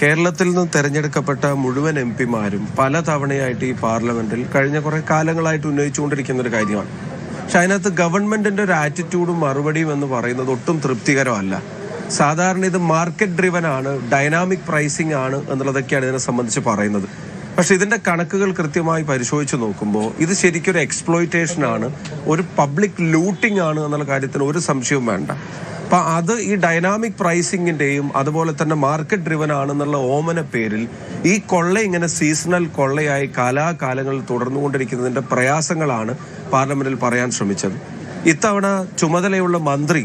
കേരളത്തിൽ നിന്ന് തെരഞ്ഞെടുക്കപ്പെട്ട മുഴുവൻ എം പിമാരും പല തവണയായിട്ട് ഈ പാർലമെന്റിൽ കഴിഞ്ഞ കുറെ കാലങ്ങളായിട്ട് ഉന്നയിച്ചുകൊണ്ടിരിക്കുന്ന ഒരു കാര്യമാണ്. പക്ഷെ അതിനകത്ത് ഗവൺമെന്റിന്റെ ഒരു ആറ്റിറ്റ്യൂഡും മറുപടിയും എന്ന് പറയുന്നത് ഒട്ടും തൃപ്തികരമല്ല. സാധാരണ ഇത് മാർക്കറ്റ് ഡ്രിവൻ ആണ് ഡൈനാമിക് പ്രൈസിംഗ് ആണ് എന്നുള്ളതൊക്കെയാണ് ഇതിനെ സംബന്ധിച്ച് പറയുന്നത്. പക്ഷെ ഇതിന്റെ കണക്കുകൾ കൃത്യമായി പരിശോധിച്ച് നോക്കുമ്പോൾ ഇത് ശരിക്കും ഒരു എക്സ്പ്ലോയിറ്റേഷൻ ആണ് ഒരു പബ്ലിക് ലൂട്ടിംഗ് ആണ് എന്നുള്ള കാര്യത്തിന് ഒരു സംശയവും വേണ്ട. അപ്പൊ അത് ഈ ഡൈനാമിക് പ്രൈസിങ്ങിന്റെയും അതുപോലെ തന്നെ മാർക്കറ്റ് ഡ്രിവൻ ആണെന്നുള്ള ഓമന പേരിൽ ഈ കൊള്ള ഇങ്ങനെ സീസണൽ കൊള്ളയായി കാലാകാലങ്ങളിൽ തുടർന്നുകൊണ്ടിരിക്കുന്നതിന്റെ പ്രയാസങ്ങളാണ് പാർലമെന്റിൽ പറയാൻ ശ്രമിച്ചത്. ഇത്തവണ ചുമതലയുള്ള മന്ത്രി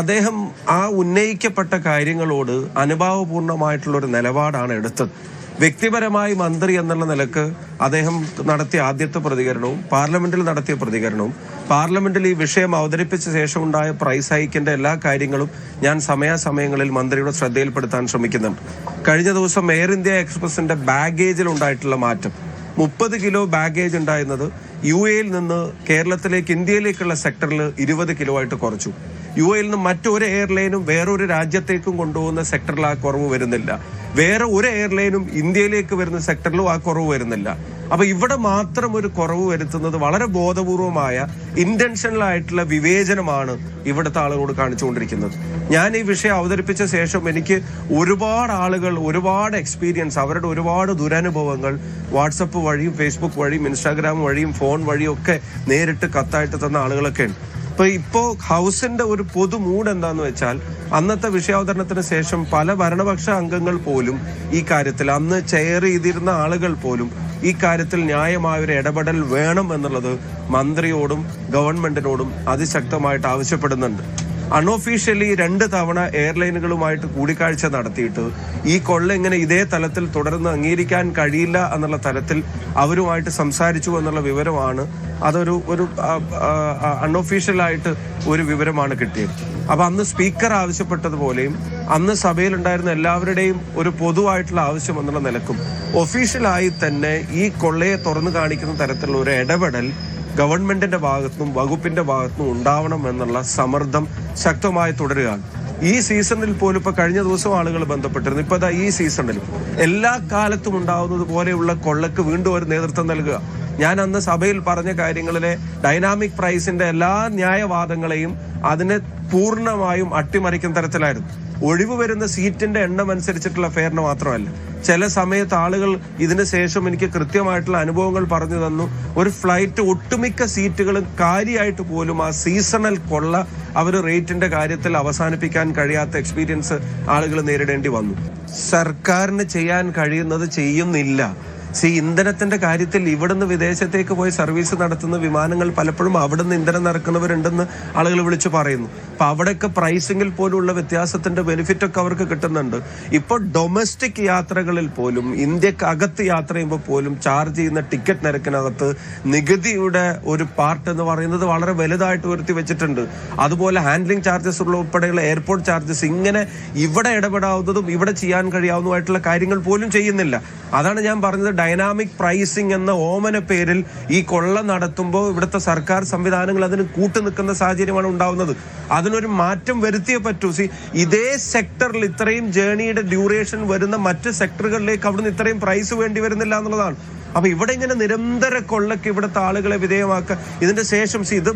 അദ്ദേഹം ആ ഉന്നയിക്കപ്പെട്ട കാര്യങ്ങളോട് അനുഭാവപൂർണമായിട്ടുള്ള ഒരു നിലപാടാണ് എടുത്തത്. വ്യക്തിപരമായി മന്ത്രി എന്നുള്ള നിലയ്ക്ക് അദ്ദേഹം നടത്തിയ ആദ്യത്തെ പ്രതികരണവും പാർലമെന്റിൽ നടത്തിയ പ്രതികരണവും പാർലമെന്റിൽ ഈ വിഷയം അവതരിപ്പിച്ച ശേഷം ഉണ്ടായ പ്രൈസ് ഹൈക്കിന്റെ എല്ലാ കാര്യങ്ങളും ഞാൻ സമയാസമയങ്ങളിൽ മന്ത്രിയുടെ ശ്രദ്ധയിൽപ്പെടുത്താൻ ശ്രമിക്കുന്നുണ്ട്. കഴിഞ്ഞ ദിവസം എയർ ഇന്ത്യ എക്സ്പ്രസിന്റെ ബാഗേജിൽ ഉണ്ടായിട്ടുള്ള മാറ്റം. മുപ്പത് കിലോ ബാഗേജ് ഉണ്ടായിരുന്നത് യു എയിൽ നിന്ന് കേരളത്തിലേക്ക് ഇന്ത്യയിലേക്കുള്ള സെക്ടറിൽ ഇരുപത് കിലോ ആയിട്ട് കുറച്ചു. യു എയിൽ നിന്ന് മറ്റൊരു എയർലൈനും വേറൊരു രാജ്യത്തേക്കും കൊണ്ടുപോകുന്ന സെക്ടറിൽ ആ കുറവ് വരുന്നില്ല. വേറെ ഒരു എയർലൈനും ഇന്ത്യയിലേക്ക് വരുന്ന സെക്ടറിലും ആ കുറവ് വരുന്നില്ല. അപ്പൊ ഇവിടെ മാത്രം ഒരു കുറവ് വരുത്തുന്നത് വളരെ ബോധപൂർവമായ ഇന്റൻഷണൽ ആയിട്ടുള്ള വിവേചനമാണ് ഇവിടുത്തെ ആളുകളോട് കാണിച്ചുകൊണ്ടിരിക്കുന്നത്. ഞാൻ ഈ വിഷയം അവതരിപ്പിച്ച ശേഷം എനിക്ക് ഒരുപാട് ആളുകൾ ഒരുപാട് എക്സ്പീരിയൻസ് അവരുടെ ഒരുപാട് ദുരനുഭവങ്ങൾ വാട്സപ്പ് വഴിയും ഫേസ്ബുക്ക് വഴിയും ഇൻസ്റ്റാഗ്രാം വഴിയും ഫോൺ വഴിയും ഒക്കെ നേരിട്ട് കത്തായിട്ട് തന്ന ആളുകളൊക്കെ ഉണ്ട്. ഇപ്പൊ ഇപ്പോ ഹൗസിന്റെ ഒരു പൊതു മൂഡ് എന്താന്ന് വെച്ചാൽ അന്നത്തെ വിഷയാവതരണത്തിന് ശേഷം പല ഭരണപക്ഷ അംഗങ്ങൾ പോലും ഈ കാര്യത്തിൽ അന്ന് ചെയർ ചെയ്തിരുന്ന ആളുകൾ പോലും ഈ കാര്യത്തിൽ ന്യായമായ ഒരു ഇടപെടൽ വേണം എന്നുള്ളത് മന്ത്രിയോടും ഗവൺമെന്റിനോടും അതിശക്തമായിട്ട് ആവശ്യപ്പെടുന്നുണ്ട്. അൺഒഫീഷ്യലി രണ്ട് തവണ എയർലൈനുകളുമായിട്ട് കൂടിക്കാഴ്ച നടത്തിയിട്ട് ഈ കൊള്ള ഇങ്ങനെ ഇതേ തലത്തിൽ തുടർന്ന് അംഗീകരിക്കാൻ കഴിയില്ല എന്നുള്ള തലത്തിൽ അവരുമായിട്ട് സംസാരിച്ചു എന്നുള്ള വിവരമാണ് അതൊരു ഒരു അൺഒഫീഷ്യലായിട്ട് ഒരു വിവരമാണ് കിട്ടിയത്. അപ്പൊ അന്ന് സ്പീക്കർ ആവശ്യപ്പെട്ടതുപോലെയും അന്ന് സഭയിലുണ്ടായിരുന്ന എല്ലാവരുടെയും ഒരു പൊതുവായിട്ടുള്ള ആവശ്യം എന്നുള്ള നിലക്കും ഒഫീഷ്യലായി തന്നെ ഈ കൊള്ളയെ തുറന്നു കാണിക്കുന്ന തരത്തിലുള്ള ഒരു ഇടപെടൽ ഗവൺമെന്റിന്റെ ഭാഗത്തുനിന്നും വകുപ്പിന്റെ ഭാഗത്തുനിന്നും ഉണ്ടാവണം എന്നുള്ള സമ്മർദ്ദം ശക്തമായി തുടരുകയാണ്. ഈ സീസണിൽ പോലും ഇപ്പൊ കഴിഞ്ഞ ദിവസം ആളുകൾ ബന്ധപ്പെട്ടിരുന്നു. ഇപ്പൊ ഈ സീസണിൽ എല്ലാ കാലത്തും ഉണ്ടാവുന്നത് പോലെയുള്ള കൊള്ളക്ക് വീണ്ടും ഒരു നേതൃത്വം നൽകുക. ഞാൻ അന്ന് സഭയിൽ പറഞ്ഞ കാര്യങ്ങളിലെ ഡൈനാമിക് പ്രൈസിന്റെ എല്ലാ ന്യായവാദങ്ങളെയും അതിനെ പൂർണമായും അട്ടിമറിക്കുന്ന തരത്തിലായിരുന്നു. ഒഴിവ് വരുന്ന സീറ്റിന്റെ എണ്ണം അനുസരിച്ചിട്ടുള്ള ഫെയറിന് മാത്രമല്ല. ചില സമയത്ത് ആളുകൾ ഇതിന് ശേഷം എനിക്ക് കൃത്യമായിട്ടുള്ള അനുഭവങ്ങൾ പറഞ്ഞു തന്നു. ഒരു ഫ്ലൈറ്റ് ഒട്ടുമിക്ക സീറ്റുകളും കാര്യമായിട്ട് പോലും ആ സീസണൽ കൊള്ള അവർ റേറ്റിന്റെ കാര്യത്തിൽ അവസാനിപ്പിക്കാൻ കഴിയാത്ത എക്സ്പീരിയൻസ് ആളുകൾ നേരിടേണ്ടി വന്നു. സർക്കാരിന് ചെയ്യാൻ കഴിയുന്നത് ചെയ്യുന്നില്ല. സി ഇന്ധനത്തിന്റെ കാര്യത്തിൽ ഇവിടുന്ന് വിദേശത്തേക്ക് പോയി സർവീസ് നടത്തുന്ന വിമാനങ്ങൾ പലപ്പോഴും അവിടുന്ന് ഇന്ധനം നിറക്കുന്നവരുണ്ടെന്ന് ആളുകൾ വിളിച്ചു പറയുന്നു. അപ്പൊ അവിടെയൊക്കെ പ്രൈസിംഗിൽ പോലുള്ള വ്യത്യാസത്തിന്റെ ബെനിഫിറ്റ് ഒക്കെ അവർക്ക് കിട്ടുന്നുണ്ട്. ഇപ്പോൾ ഡൊമസ്റ്റിക് യാത്രകളിൽ പോലും ഇന്ത്യയ്ക്ക് അകത്ത് യാത്ര ചെയ്യുമ്പോൾ പോലും ചാർജ് ചെയ്യുന്ന ടിക്കറ്റ് നിരക്കിനകത്ത് നികുതിയുടെ ഒരു പാർട്ട് എന്ന് പറയുന്നത് വളരെ വലുതായിട്ട് ഉയർത്തി വെച്ചിട്ടുണ്ട്. അതുപോലെ ഹാൻഡ്ലിംഗ് ചാർജസ് ഉള്ള ഉൾപ്പെടെയുള്ള എയർപോർട്ട് ചാർജസ് ഇങ്ങനെ ഇവിടെ ഇടപെടാവുന്നതും ഇവിടെ ചെയ്യാൻ കഴിയാവുന്നതുമായിട്ടുള്ള കാര്യങ്ങൾ പോലും ചെയ്യുന്നില്ല. അതാണ് ഞാൻ പറഞ്ഞത് ഡൈനാമിക് പ്രൈസിംഗ് എന്ന ഓമന പേരിൽ ഈ കൊള്ള നടത്തുമ്പോൾ ഇവിടുത്തെ സർക്കാർ സംവിധാനങ്ങൾ അതിന് കൂട്ടു നിൽക്കുന്ന സാഹചര്യമാണ് ഉണ്ടാവുന്നത്. അതിനൊരു മാറ്റം വരുത്തിയേ പറ്റൂ. സി ഇതേ സെക്ടറിൽ ഇത്രയും ജേണിയുടെ ഡ്യൂറേഷൻ വരുന്ന മറ്റ് സെക്ടറുകളിലേക്ക് അവിടുന്ന് ഇത്രയും പ്രൈസ് വേണ്ടി വരുന്നില്ല എന്നുള്ളതാണ്. അപ്പൊ ഇവിടെ ഇങ്ങനെ നിരന്തര കൊള്ളക്ക് ഇവിടുത്തെ ആളുകളെ വിധേയമാക്കുക ഇതിന്റെ ശേഷം ഇത്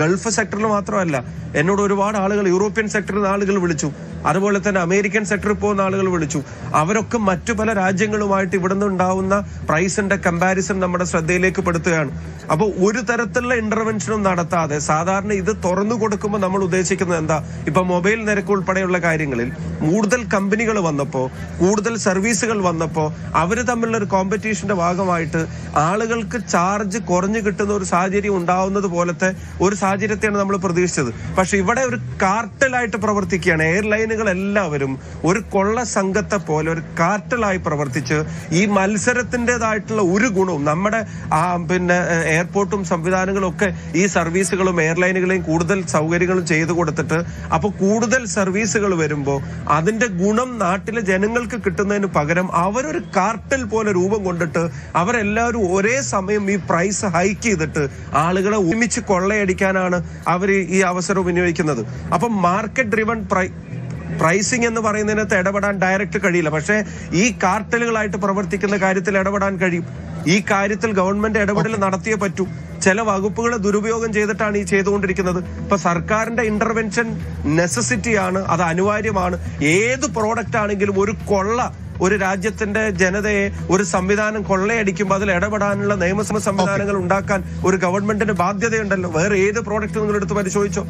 ഗൾഫ് സെക്ടറിൽ മാത്രമല്ല എന്നോട് ഒരുപാട് ആളുകൾ യൂറോപ്യൻ സെക്ടറിൽ നിന്ന് ആളുകൾ വിളിച്ചു. അതുപോലെ തന്നെ അമേരിക്കൻ സെക്ടറിൽ പോകുന്ന ആളുകൾ വിളിച്ചു. അവരൊക്കെ മറ്റു പല രാജ്യങ്ങളുമായിട്ട് ഇവിടുന്ന് ഉണ്ടാവുന്ന പ്രൈസിന്റെ കമ്പാരിസൺ നമ്മുടെ ശ്രദ്ധയിലേക്ക് പെടുത്തുകയാണ്. അപ്പോൾ ഒരു തരത്തിലുള്ള ഇന്റർവെൻഷനും നടത്താതെ സാധാരണ ഇത് തുറന്നു കൊടുക്കുമ്പോൾ നമ്മൾ ഉദ്ദേശിക്കുന്നത് എന്താ? ഇപ്പൊ മൊബൈൽ നിരക്ക് ഉൾപ്പെടെയുള്ള കാര്യങ്ങളിൽ കൂടുതൽ കമ്പനികൾ വന്നപ്പോൾ കൂടുതൽ സർവീസുകൾ വന്നപ്പോൾ അവർ തമ്മിലുള്ള ഒരു കോമ്പറ്റീഷന്റെ ഭാഗമായിട്ട് ആളുകൾക്ക് ചാർജ് കുറഞ്ഞു കിട്ടുന്ന ഒരു സാഹചര്യം ഉണ്ടാവുന്നത് പോലത്തെ ഒരു സാഹചര്യത്തെയാണ് നമ്മൾ പ്രതീക്ഷിച്ചത്. പക്ഷെ ഇവിടെ ഒരു കാർട്ടലായിട്ട് പ്രവർത്തിക്കുകയാണ്. എയർലൈനുകൾ എല്ലാവരും ഒരു കൊള്ള സംഘത്തെ പോലെ ഒരു കാർട്ടലായി പ്രവർത്തിച്ച് ഈ മത്സരത്തിന്റെതായിട്ടുള്ള ഒരു ഗുണവും നമ്മുടെ ആ പിന്നെ എയർപോർട്ടും സംവിധാനങ്ങളും ഒക്കെ ഈ സർവീസുകളും എയർലൈനുകളെയും കൂടുതൽ സൗകര്യങ്ങളും ചെയ്തു കൊടുത്തിട്ട് അപ്പോൾ കൂടുതൽ സർവീസുകൾ വരുമ്പോൾ അതിന്റെ ഗുണം നാട്ടിലെ ജനങ്ങൾക്ക് കിട്ടുന്നതിന് പകരം അവരൊരു കാർട്ടൽ പോലെ രൂപം കൊണ്ടിട്ട് അവരെല്ലാവരും ഒരേ സമയം ഈ പ്രൈസ് ഹൈക്ക് ചെയ്തിട്ട് ആളുകളെ ഒരുമിച്ച് കൊള്ളയടിക്കാനാണ് അവർ ഈ അവസരം വിനിയോഗിക്കുന്നത് അപ്പം മാർക്കറ്റ് ഡ്രിവൺ പ്രൈ പ്രൈസിംഗ് എന്ന് പറയുന്നതിനകത്ത് ഇടപെടാൻ ഡയറക്റ്റ് കഴിയില്ല. പക്ഷേ ഈ കാർട്ടലുകളായിട്ട് പ്രവർത്തിക്കുന്ന കാര്യത്തിൽ ഇടപെടാൻ കഴിയും. ഈ കാര്യത്തിൽ ഗവൺമെന്റ് ഇടപെടൽ നടത്തിയേ പറ്റൂ. ചില വകുപ്പുകളെ ദുരുപയോഗം ചെയ്തിട്ടാണ് ഈ ചെയ്തുകൊണ്ടിരിക്കുന്നത്. ഇപ്പൊ സർക്കാരിന്റെ ഇന്റർവെൻഷൻ നെസസിറ്റിയാണ് അത് അനിവാര്യമാണ്. ഏത് പ്രോഡക്റ്റ് ആണെങ്കിലും ഒരു കൊള്ള ഒരു രാജ്യത്തിന്റെ ജനതയെ ഒരു സംവിധാനം കൊള്ളയടിക്കുമ്പോൾ അതിൽ ഇടപെടാനുള്ള നിയമസഭ സംവിധാനങ്ങൾ ഉണ്ടാക്കാൻ ഒരു ഗവൺമെന്റിന് ബാധ്യതയുണ്ടല്ലോ. വേറെ ഏത് പ്രോഡക്റ്റ് നിങ്ങൾ എടുത്ത് പരിശോധിച്ചോ?